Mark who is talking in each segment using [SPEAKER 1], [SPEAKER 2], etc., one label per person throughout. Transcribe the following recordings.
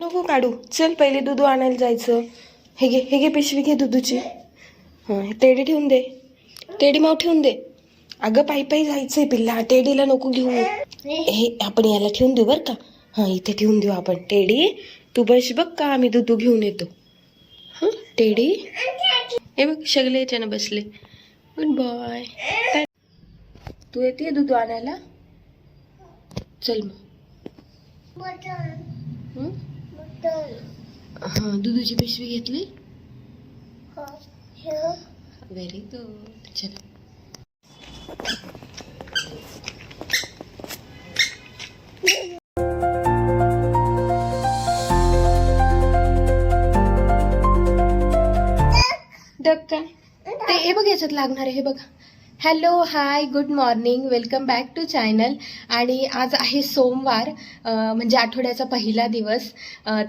[SPEAKER 1] नको काढू. चल पहिले दुधू आणायला जायचं. हे घे हे घे पिशवी घे दुधूची. हां टेडी ठेवून दे. टेडी माव ठेवून दे. अगं पायी पायी जायचंय पिल्ला. टेडीला नको घेऊ. हे आपण याला ठेवून देऊ बरं का? हां इथे ठेवून देऊ आपण. टेडी तू बस बघ का आम्ही दूध घेऊन येतो. हां टेडी? हे बघ सगळे याच्यानं बसले. गुड बॉय तू येते दूध आणायला? चल मग. हं? दुधाची पिशवी घेतली? व्हेरी गुड चल. डक काय? ते हे बघ याच्यात लागणार आहे हे बघ. Hello hi good morning welcome back to channel आणि आज आहे सोमवार म्हणजे आठवड्याचा पहिला दिवस.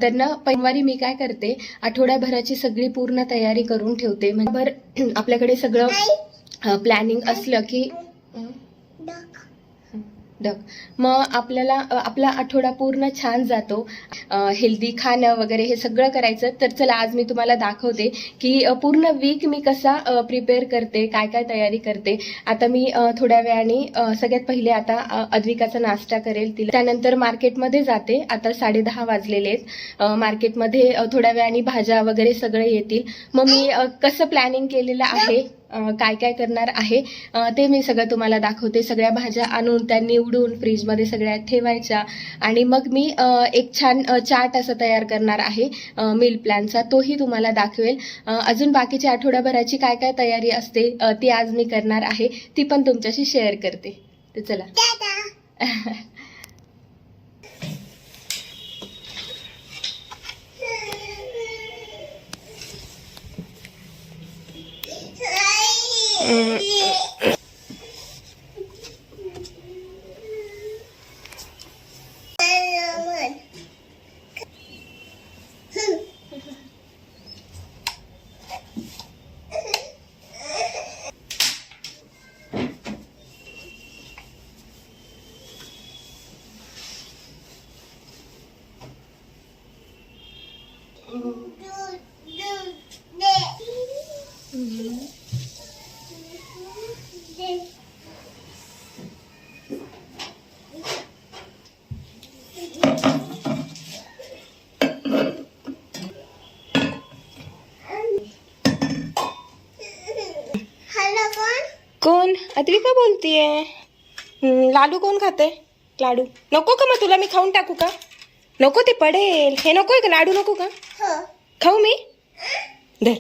[SPEAKER 1] तर ना सोमवारी मी काय करते आठवड्याभराची सगळी पूर्ण तयारी करून ठेवते. म्हणजे आपल्याकडे सगळं प्लॅनिंग असलं की डक मग आपल्याला आपला आठवडा पूर्ण छान जातो. हेल्दी खाणं वगैरे हे सगळं करायचं. तर चला आज मी तुम्हाला दाखवते की पूर्ण वीक मी कसा प्रिपेअर करते काय काय तयारी करते. आता मी थोड्या वेळाने सगळ्यात पहिले आता अद्विकाचा नाश्ता करेल. तिला त्यानंतर मार्केटमध्ये जाते. आता साडेदहा वाजलेले आहेत. मार्केटमध्ये थोड्या वेळाने भाज्या वगैरे सगळे येतील. मग मी कसं प्लॅनिंग केलेलं आहे? काय काय करणार आहे ते मी सगळं तुम्हाला दाखवते. सगळ्या भाज्या आणून त्या निवडून फ्रीजमध्ये सगळ्या ठेवायच्या. आणि मग मी एक छान चार्ट असं तयार करणार आहे मील प्लॅनचा तोही तुम्हाला दाखवेल. अजून बाकीची आठवड्याभराची काय काय तयारी असते ती आज मी करणार आहे. ती पण तुमच्याशी शेअर करते. तर चला. é, é, é. बोलतीये? लाडू कोण खाते? लाडू. नको का मग तुला मी खाऊन टाकू का? नको ते पडेल. हे नकोय का? लाडू नको का? खाऊ मी? धर.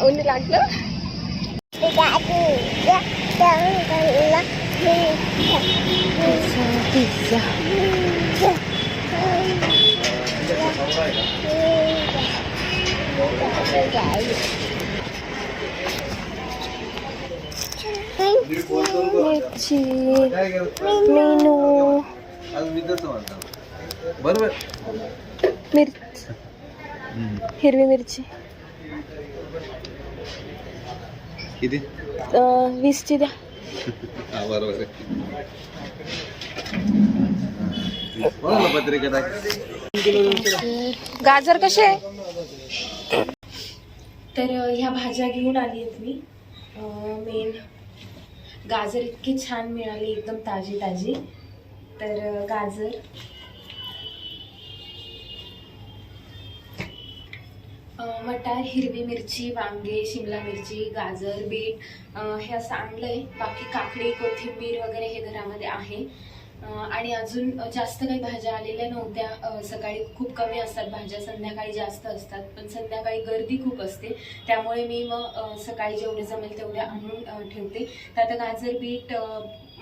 [SPEAKER 1] आ, ऊन लागलं पिझ्झा मिरची। मेनू
[SPEAKER 2] बरोबर
[SPEAKER 1] मिरची। हिरवी मिरची।
[SPEAKER 2] किती?
[SPEAKER 1] वीसची द्या.
[SPEAKER 2] बरोबर पत्रिका
[SPEAKER 1] गाजर कसे आहे? तर ह्या भाज्या घेऊन आली आहेत मी. मेन गाजर इतकी छान मिळाली एकदम ताजी ताजी तर गाजर. मटार हिरवी मिरची वांगे शिमला मिरची गाजर बीट हे असं आणलंय. बाकी काकडी कोथिंबीर वगैरे हे घरामध्ये आहे. आणि अजून जास्त काही भाज्या आलेल्या नव्हत्या. सकाळी खूप कमी असतात भाज्या संध्याकाळी जास्त असतात. पण संध्याकाळी गर्दी खूप असते. त्यामुळे मी मग सकाळी जेवढे जमेल तेवढ्या आणून ठेवते. तर आता गाजर बीट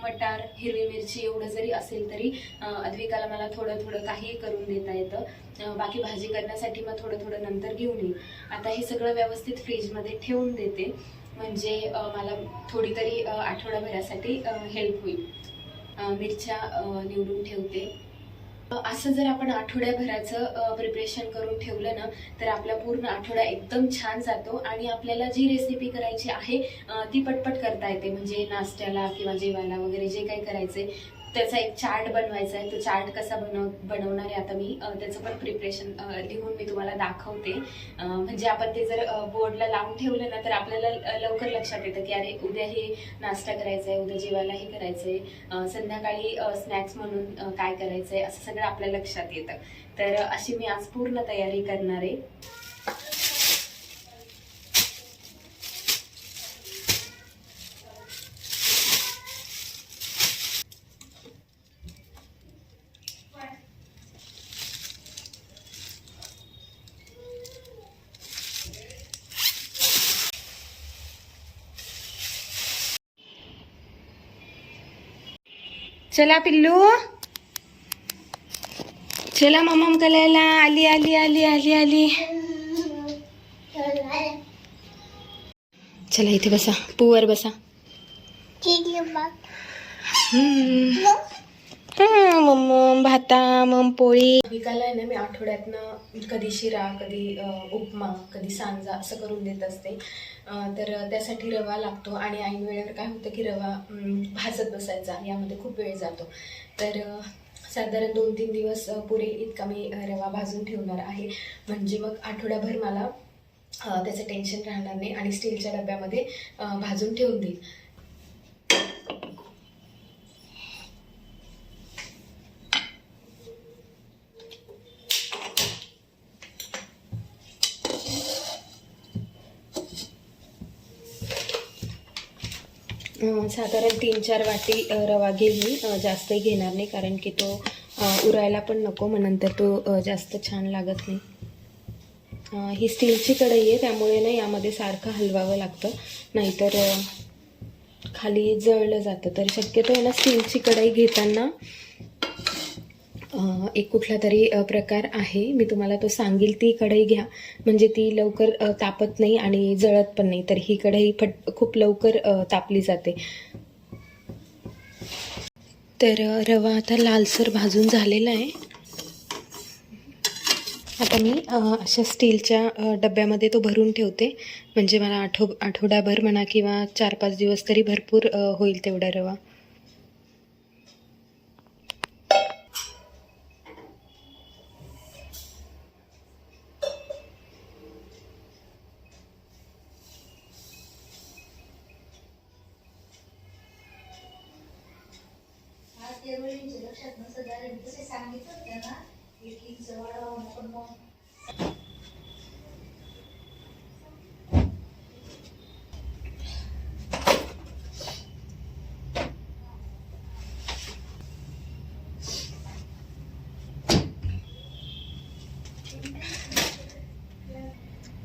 [SPEAKER 1] मटार हिरवी मिरची एवढं जरी असेल तरी अद्विकाला मला थोडं थोडं काही करून देता येतं. बाकी भाजी करण्यासाठी मग थोडं थोडं नंतर घेऊन येईल. आता हे सगळं व्यवस्थित फ्रीजमध्ये ठेवून देते. म्हणजे मला थोडी तरी आठवडाभरासाठी हेल्प होईल. मिरच्या निवडून ठेवते. असं जर आपण आठवड्याभराचं प्रिपरेशन करून ठेवलं ना तर आपला पूर्ण आठवडा एकदम छान जातो आणि आपल्याला जी रेसिपी करायची आहे ती पटपट करता येते. म्हणजे नाश्त्याला किंवा जेवायला वगैरे जे काही करायचं त्याचा एक चार्ट बनवायचा आहे. तो चार्ट कसा बनव बनवणार आहे आता मी. त्याचं पण प्रिपरेशन लिहून मी तुम्हाला दाखवते. म्हणजे आपण ते जर बोर्डला लावून ठेवलं ना तर आपल्याला लवकर लक्षात येतं की अरे उद्या हे नाश्ता करायचा आहे उद्या जेवायला हे करायचं आहे संध्याकाळी स्नॅक्स म्हणून काय करायचं आहे असं सगळं आपल्या लक्षात येतं. तर अशी मी आज पूर्ण तयारी करणार आहे. चला पिल्लू. चला मम्मम कलायला. आली आली आली आली आली. चला इथे बसा. पूवर बसा. हम्म. मम्म भाता मम पोळी. विकायला आहे ना मी आठवड्यातनं कधी शिरा कधी उपमा कधी सांजा असं करून देत असते. तर त्यासाठी रवा लागतो आणि ऐन वेळेवर काय होतं की रवा भाजत बसायचा. यामध्ये खूप वेळ जातो. तर साधारण दोन तीन दिवस पुरेल इतका मी रवा भाजून ठेवणार आहे. म्हणजे मग आठवड्याभर मला त्याचं टेन्शन राहणार नाही आणि स्टीलच्या डब्यामध्ये भाजून ठेवून देईल. साधारण तीन चार वाटी रवा घेईल जास्तही घेणार नाही कारण की तो उरायला पण नको मग नंतर तो जास्त छान लागत नाही. ही स्टीलची कढई आहे त्यामुळे ना यामध्ये सारखं हलवावं लागतं. नाहीतर खाली जळलं जातं. तर शक्यतो आहे ना स्टीलची कढई घेताना एक कुठला तरी प्रकार आहे मी तुम्हाला तो सांगेल ती कढई घ्या. म्हणजे ती लवकर तापत नाही आणि जळत पण नाही तर ही कढई फट खूप लवकर तापली जाते. तर रवा आता लालसर भाजून झालेला आहे. आता मी अशा स्टीलच्या डब्यामध्ये तो भरून ठेवते. म्हणजे मला आठव आठवडाभर म्हणा किंवा चार पाच दिवस तरी भरपूर होईल तेवढा रवा.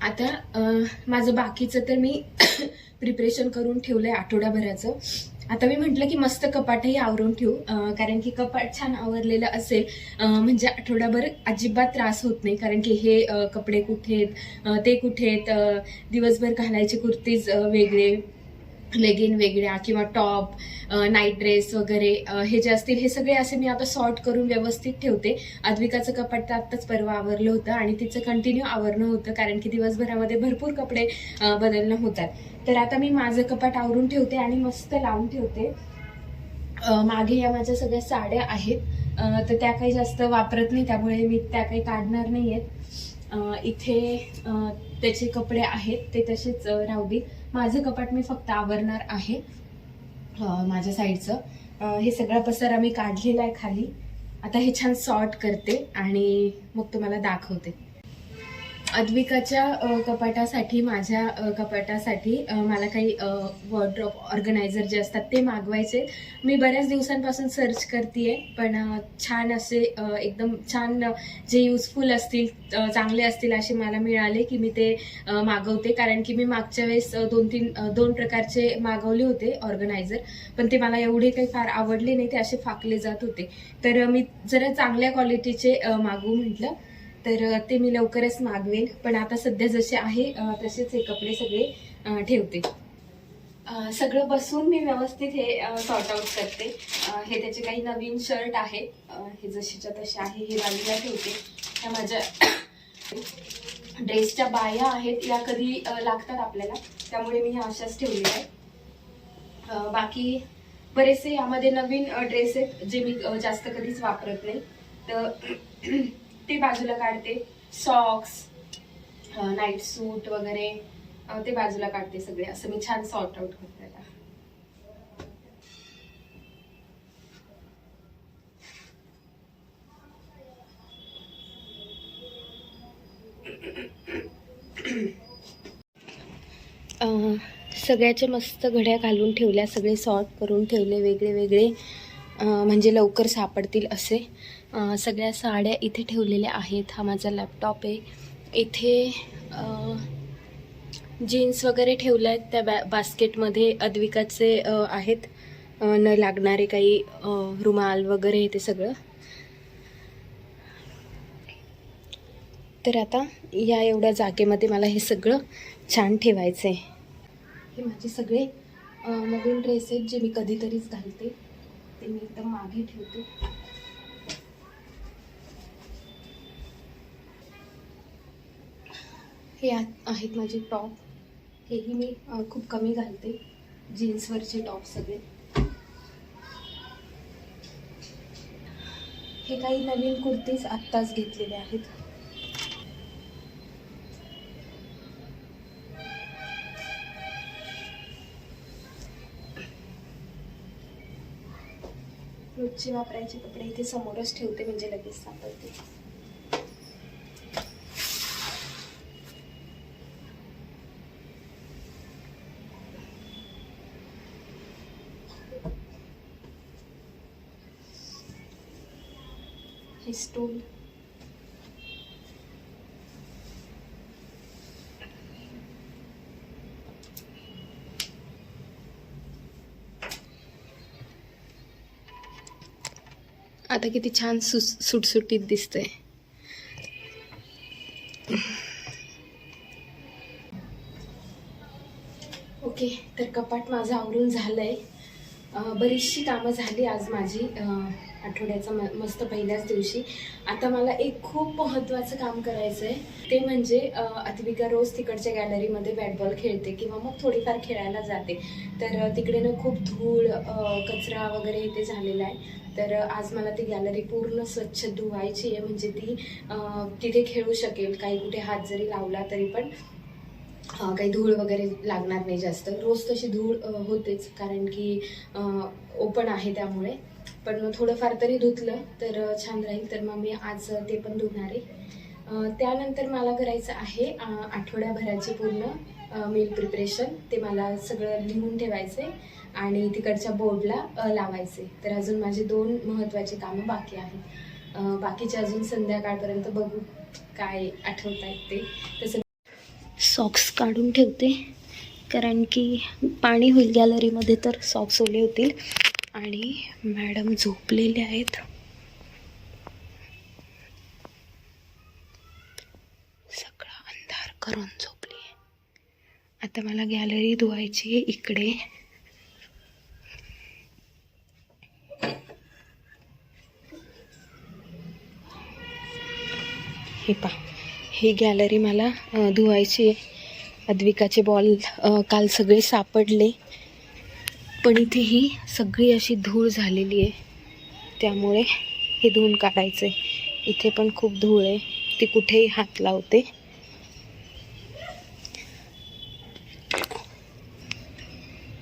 [SPEAKER 1] आता माझं बाकीचं तर मी प्रिपरेशन करून ठेवलं आहे आठवड्याभराचं. आता मी म्हटलं की मस्त कपाटही आवरून ठेवू कारण की कपाट छान आवरलेलं असेल म्हणजे आठवडाभर अजिबात त्रास होत नाही कारण की हे कपडे कुठे आहेत ते कुठे आहेत दिवसभर घालायचे कुर्तीज वेगळे. लेगिन वेगळ्या किंवा टॉप नाईट ड्रेस वगैरे हे जे असतील हे सगळे असे मी आता सॉर्ट करून व्यवस्थित ठेवते. अद्विकाचं कपाट तर आत्ताच परवा आवरलं होतं आणि तिचं कंटिन्यू आवरणं होतं कारण की दिवसभरामध्ये भरपूर कपडे बदलणं होतात. तर आता मी माझं कपाट आवरून ठेवते आणि मस्त लावून ठेवते. मागे या माझ्या सगळ्या साड्या आहेत. तर त्या काही जास्त वापरत नाही त्यामुळे मी त्या काही काढणार नाही आहेत इथे त्याचे कपडे आहेत ते तसेच राहू दे. माझं कपाट मी फक्त आवरणार आहे माझ्या साईडचं. हे सगळा पसारा मी काढलेला आहे खाली. आता हे छान सॉर्ट करते आणि मग तुम्हाला दाखवते. अद्विकाच्या कपाटासाठी माझ्या कपाटासाठी मला काही वॉर्ड्रॉप ऑर्गनायझर जे असतात ते मागवायचे. मी बऱ्याच दिवसांपासून सर्च करते पण छान असे एकदम छान जे युजफुल असतील चांगले असतील असे मला मिळाले की मी ते मागवते. कारण की मी मागच्या वेळेस दोन तीन दोन प्रकारचे मागवले होते ऑर्गनायझर पण ते मला एवढे काही फार आवडले नाही ते असे फाकले जात होते. तर मी जरा चांगल्या क्वालिटीचे मागवू म्हटलं. तर ते मी लवकरच मागवेन. पण आता सध्या जसे आहे तसेच हे कपडे सगळे ठेवते. सगळं बसून मी व्यवस्थित हे सॉर्ट आउट करते. हे त्याचे काही नवीन शर्ट आहेत हे जशीच्या तसे आहे हे बाजूला ठेवते. त्या माझ्या ड्रेसच्या बाया आहेत या कधी लागतात आपल्याला. त्यामुळे मी ह्या अशाच ठेवलेल्या आहेत. बाकी बरेचसे यामध्ये नवीन ड्रेस आहेत जे मी जास्त कधीच वापरत नाही. तर ते बाजूला काढते. सॉक्स नाईट सूट वगैरे ते बाजूला काढते सगळे. असं मी छान सॉर्ट आउट करते आता. सगळ्याच्या मस्त घड्या घालून ठेवल्या सगळे सॉर्ट करून ठेवले वेगळे वेगळे. म्हणजे लवकर सापडतील असे. सगळ्या साड्या इथे ठेवलेल्या आहेत. हा माझा लॅपटॉप आहे. इथे जीन्स वगैरे ठेवल्या आहेत त्या बॅ बास्केटमध्ये अद्विकाचे आहेत. न लागणारे काही रुमाल वगैरे ते सगळं. तर आता या एवढ्या जागेमध्ये मला हे सगळं छान ठेवायचं आहे हे माझे सगळे नवीन ड्रेस आहेत जे मी कधीतरीच घालते. ते मी एकदम मागे ठेवते. हे आत- आहेत माझे टॉप. हेही मी खूप कमी घालते. जीन्सवरचे टॉप सगळे. हे काही नवीन कुर्तीज आत्ताच घेतलेले आहेत. रोजचे वापरायचे कपडे इथे समोरच ठेवते म्हणजे लगेच सापडते. हे स्टूल आता किती छान सुस सुटसुटीत दिसतंय. ओके तर कपाट माझं आवरून झालंय. आहे बरीचशी कामं झाली आज माझी. आठवड्याचं म मस्त पहिल्याच दिवशी. आता मला एक खूप महत्त्वाचं काम करायचं आहे ते म्हणजे अं, अद्विका रोज तिकडच्या गॅलरीमध्ये बॅट बॉल खेळते किंवा मग थोडीफार खेळायला जाते. तर तिकडे ना खूप धूळ कचरा वगैरे इथे झालेला आहे. तर आज मला ती गॅलरी पूर्ण स्वच्छ धुवायची आहे. म्हणजे ती तिथे खेळू शकेल. काही कुठे हात जरी लावला तरी पण काही धूळ वगैरे लागणार नाही जास्त. रोज तशी धूळ होतेच. कारण की ओपन आहे त्यामुळे. पण मग थोडंफार तरी धुतलं तर छान राहील. तर मग मी आज ते पण धुणार. आहे त्यानंतर मला करायचं आहे आठवड्याभराची आठवड्याभराचे पूर्ण मील प्रिपरेशन ते मला सगळं लिहून ठेवायचे आणि तिकडच्या बोर्डला लावायचे तर अजून माझे दोन महत्त्वाचे कामं बाकी आहेत. बाकीचे अजून संध्याकाळपर्यंत बघू काय आठवत आहेत ते. तसं सॉक्स काढून ठेवते. कारण की पाणी होईल गॅलरीमध्ये तर सॉक्स ओले होतील. आणि मॅडम झोपलेले आहेत. सगळा अंधार करून झोपली आता मला गॅलरी धुवायची आहे इकडे. हे पा ही गॅलरी मला धुवायची आहे. अद्विकाचे बॉल काल सगळे सापडले. पण इथे ही सगळी अशी धूळ झालेली आहे. त्यामुळे हे धुवून काढायचं आहे इथे पण खूप धूळ आहे. ती कुठेही हात लावते.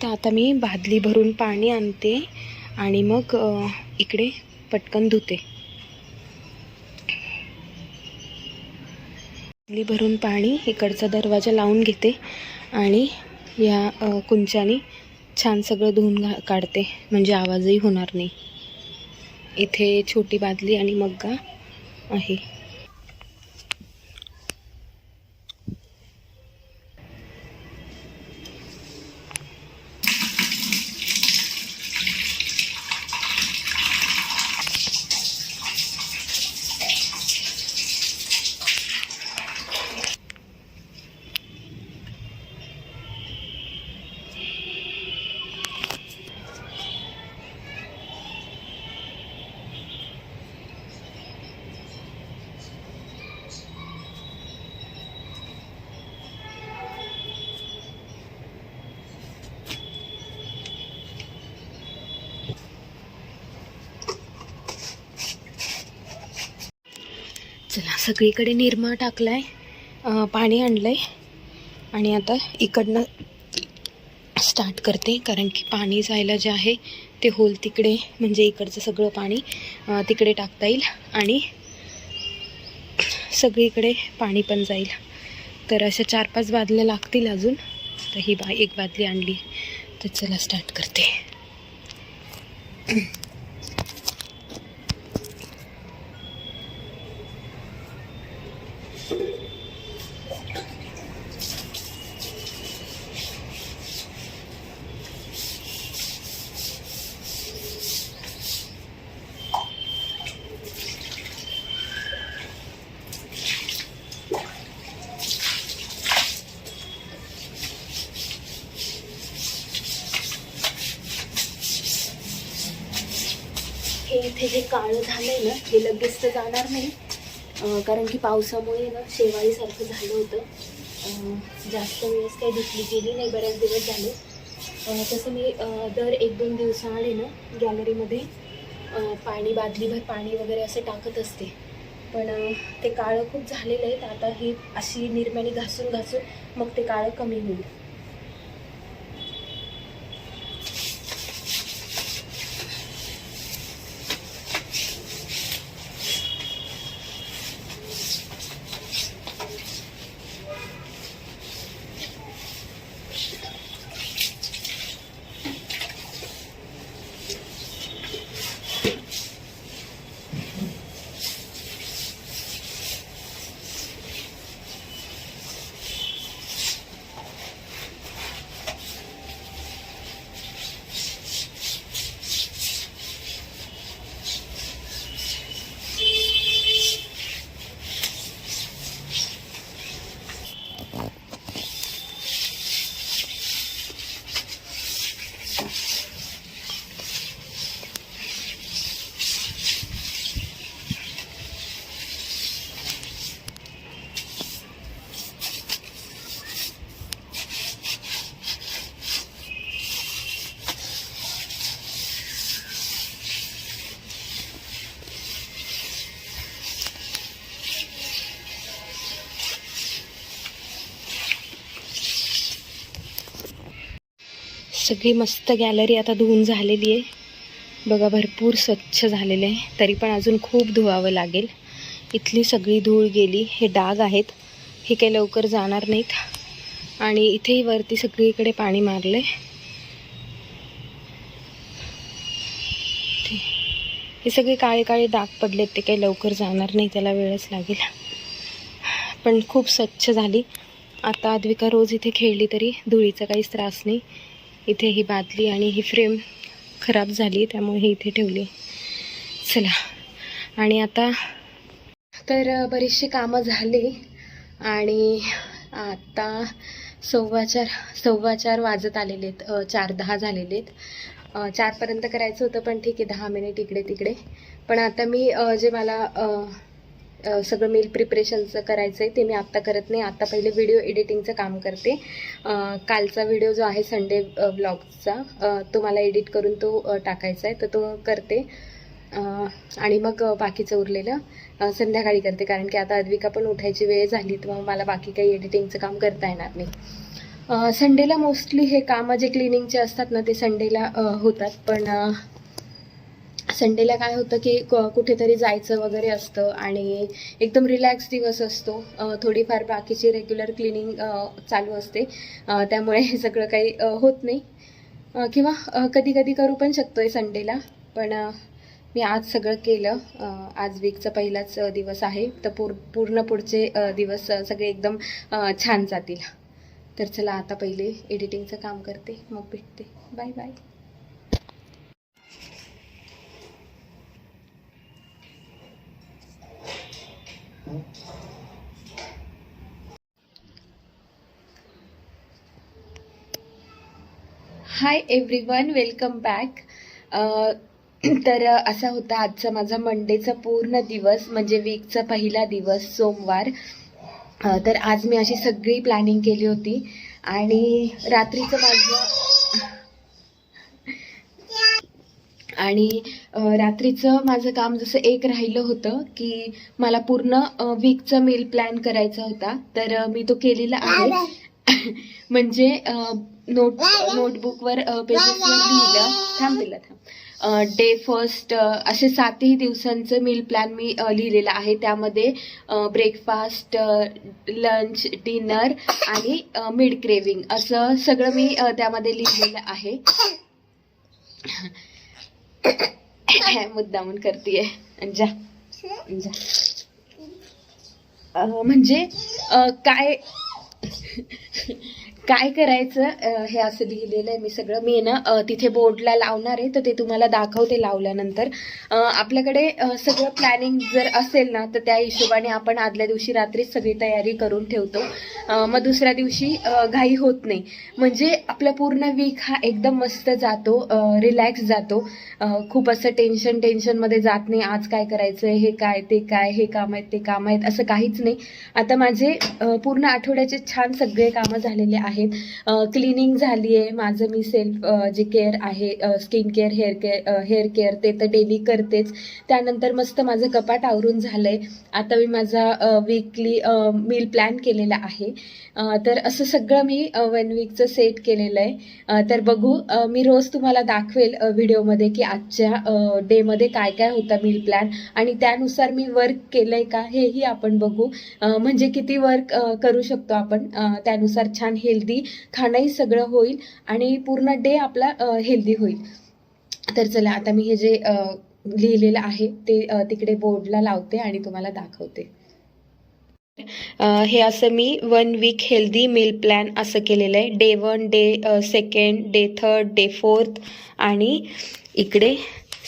[SPEAKER 1] तर आता मी बादली भरून पाणी आणते आणि मग इकडे पटकन धुते. बादली भरून पाणी इकडचा दरवाजा लावून घेते आणि या कुंचानी कुंचाने छान सगळं धुवून घा काढते. म्हणजे आवाजही होणार नाही. इथे छोटी बादली आणि मग्गा आहे. सगळीकडे निरमा टाकलाय. आहे पाणी आहे आणि आता इकडनं स्टार्ट करते. कारण की पाणी जायला जे आहे ते होल तिकडे म्हणजे इकडचं सगळं पाणी तिकडे टाकता येईल. आणि सगळीकडे पाणी पण जाईल. तर अशा चार पाच बादल्या लागतील अजून. तर ही बा एक बादली आणली. तर चला स्टार्ट करते हे इथे जे काळं झालंय ना हे लगेच तर जाणार नाही. कारण की पावसामुळे ना शेवाळीसारखं झालं होतं. जास्त वेळेस काही धुतली गेली नाही बऱ्याच दिवस झाले. तसं मी दर एक दोन दिवसाआडे ना गॅलरीमध्ये पाणी बादलीभर पाणी वगैरे असं टाकत असते. पण ते काळं खूप झालेलं आहे तर आता ही अशी निर्म्याने घासून घासून मग ते काळं कमी होईल. Yeah. सगळी मस्त गॅलरी आता धुवून झालेली आहे. बघा भरपूर स्वच्छ झालेलं आहे. तरी पण अजून खूप धुवावं लागेल. इथली सगळी धूळ गेली. हे डाग आहेत. हे काही लवकर जाणार नाहीत. आणि इथेही वरती सगळीकडे पाणी मारलं आहे हे सगळे काळे काळे डाग पडलेत. ते काही लवकर जाणार नाही. त्याला वेळच लागेल. पण खूप स्वच्छ झाली. आता अद्विका रोज इथे खेळली तरी धुळीचा काहीच त्रास नाही. इथे ही बादली आणि ही फ्रेम खराब झाली त्यामुळे ही इथे ठेवली. चला. आणि आता तर बरीचशी कामं झाली आणि आता सव्वा चार सव्वा चार वाजत आलेले आहेत चार दहा झालेले आहेत चारपर्यंत करायचं होतं पण ठीक आहे दहा मिनिट इकडे तिकडे पण आता मी जे मला सगळं मील प्रिपरेशनचं करायचं आहे ते मी आत्ता करत नाही. आत्ता पहिले व्हिडिओ एडिटिंगचं काम करते. कालचा व्हिडिओ जो आहे संडे ब्लॉगचा तो मला एडिट करून तो टाकायचा आहे तर तो करते. आणि मग बाकीचं उरलेलं संध्याकाळी करते. कारण की आता अद्विका पण उठायची वेळ झाली तर मग मला बाकी काही एडिटिंगचं काम करता येणार नाही. संडेला मोस्टली हे कामं जे क्लिनिंगचे असतात ना ते संडेला होतात. पण संडेला काय होतं की क- कुठेतरी जायचं वगैरे असतं आणि एकदम रिलॅक्स दिवस असतो. थोडीफार बाकीची रेग्युलर क्लिनिंग चालू असते. त्यामुळे हे सगळं काही होत नाही. किंवा कधी कधी करू पण शकतो आहे संडेला. पण मी आज सगळं केलं. आज वीकचा पहिलाच दिवस आहे. तर पूर पूर्ण पुढचे दिवस सगळे एकदम छान जातील. तर चला आता पहिले एडिटिंगचं काम करते. मग भेटते. Bye bye hi everyone welcome back तर असा होता आजचा माझा मंडेचा पूर्ण दिवस म्हणजे वीकचा पहिला दिवस सोमवार. तर आज मी अशी सगळी प्लॅनिंग केली होती. आणि रात्रीचं माझं आणि रात्रीचं माझं काम जसं एक राहिलं होतं की मला पूर्ण वीकचा मील प्लॅन करायचा होता. तर मी तो केलेला आहे. म्हणजे नोट नोटबुकवर पेजेसवर लिहिलं. थांब तिला थांब. डे फर्स्ट असे सातही दिवसांचं मील प्लॅन मी अ, लिहिलेलं आहे. त्यामध्ये ब्रेकफास्ट लंच डिनर आणि मिड क्रेविंग असं सगळं मी त्यामध्ये लिहिलेलं आहे. मुद्दामून करते जा. जा. म्हणजे काय? काय करायचं? हे असं लिहिलेलं आहे मी सगळं. मी ना तिथे बोर्डला लावणार आहे तर ते तुम्हाला दाखवते लावल्यानंतर. आपल्याकडे सगळं प्लॅनिंग जर असेल ना तर त्या हिशोबाने आपण आदल्या दिवशी रात्रीच सगळी तयारी करून ठेवतो. मग दुसऱ्या दिवशी घाई होत नाही. म्हणजे आपला पूर्ण वीक हा एकदम मस्त जातो रिलॅक्स जातो. खूप असं टेन्शन टेन्शनमध्ये जात नाही. आज काय करायचं आहे हे काय? ते काय? हे काम आहेत ते काम आहेत असं काहीच नाही. आता माझे पूर्ण आठवड्याचे छान सगळे कामं झालेले आहेत. क्लिनिंग झाली आहे माझं मी सेल्फ जे केअर आहे skin care hair care hair care ते तर डेली करतेच. त्यानंतर मस्त माझं कपाट आवरून झालं आहे आता मी माझा वीकली मील प्लॅन केलेला आहे. तर असं सगळं मी वन वीकचं सेट केलेलं आहे तर बघू मी रोज तुम्हाला दाखवेल व्हिडिओमध्ये की आजच्या डेमध्ये काय काय होता मील प्लॅन आणि त्यानुसार मी वर्क केलं आहे का हेही आपण बघू. म्हणजे किती वर्क करू शकतो आपण. त्यानुसार छान हेल्दी खाणंही सगळं होईल आणि पूर्ण डे आपला हेल्दी होईल. तर चला आता मी हे जे लिहिलेलं आहे ते तिकडे बोर्डला लावते आणि तुम्हाला दाखवते. हे असं मी one week healthy meal plan असं केलेलं आहे. Day one day second day third day fourth आणि इकडे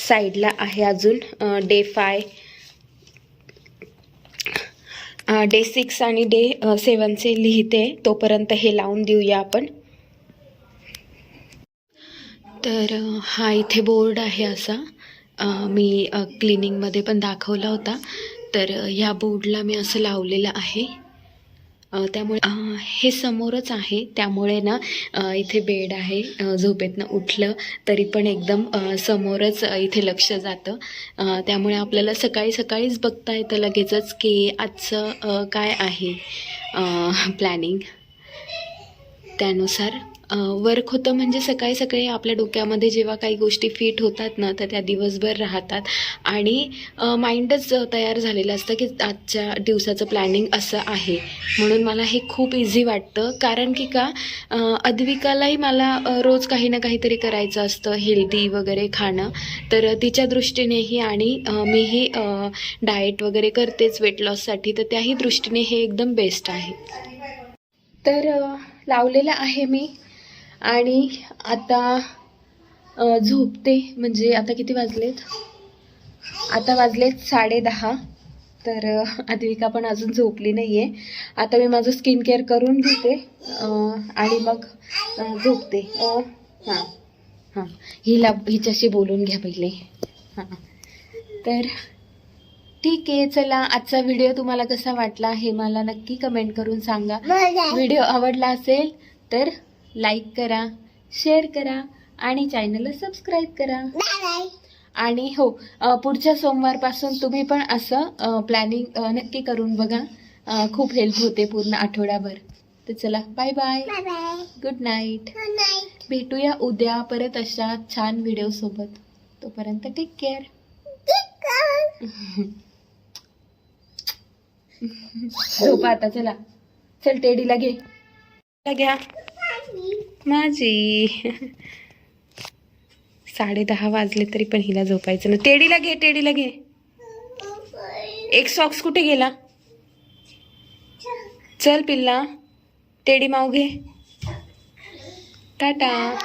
[SPEAKER 1] साईडला आहे अजून डे फाय डे सिक्स आणि डे सेवनचे लिहिते. तोपर्यंत हे लावून देऊया आपण. तर हा इथे बोर्ड आहे असा. मी क्लिनिंगमध्ये पण दाखवला होता. तर ह्या बोर्डला मी असं लावलेलं आहे. त्यामुळे हे समोरच आहे. त्यामुळे ना इथे बेड आहे. झोपेतनं उठलं तरी पण एकदम समोरच इथे लक्ष जातं. त्यामुळे आपल्याला सकाळी सकाळीच बघता येतं लगेचच की आजचं काय आहे प्लॅनिंग. त्यानुसार वर्क होतं म्हणजे सकाळी सकाळी आपल्या डोक्यामध्ये जेव्हा काही गोष्टी फिट होतात ना तर त्या दिवसभर राहतात. आणि माइंडच तयार झालेलं असतं की आजच्या दिवसाचं प्लॅनिंग असं आहे. म्हणून मला हे खूप इझी वाटतं. कारण की का अद्विकालाही मला रोज काही ना काहीतरी करायचं असतं हेल्दी वगैरे खाणं. तर तिच्या दृष्टीनेही आणि मीही डाएट वगैरे करतेच वेट लॉससाठी तर त्याही दृष्टीने हे एकदम बेस्ट आहे. तर लावलेलं आहे मी. आणि आता झोपते. म्हणजे आता किती वाजलेत? आता वाजलेत साडे दहा. तर अ, अद्विका पण अजून झोपली नाही आहे आता मी माझं स्किन केअर करून घेते आणि मग झोपते. हां हां. हिला हिच्याशी बोलून घ्या पहिले. हां. तर ठीक आहे चला. आजचा व्हिडिओ तुम्हाला कसा वाटला हे मला नक्की कमेंट करून सांगा. व्हिडिओ आवडला असेल तर लाईक करा शेअर करा आणि चॅनलला सबस्क्राईब करा. आणि हो पुढच्या सोमवारपासून तुम्ही पण असं प्लॅनिंग नक्की करून बघा. खूप हेल्प होते पूर्ण आठवड्याभर. तर चला बाय बाय गुड नाईट भेटूया उद्या परत अशा छान व्हिडिओ सोबत. तोपर्यंत टेक केअर झोपा आता चला. चल टेडीला घे. घ्या. माझी साडे दहा वाजले तरी पण हिला झोपायचं ना टेडीला घे टेडीला घे. एक सॉक्स कुठे गेला? चल पिल्ला. टेडी माऊ घे. टाटा.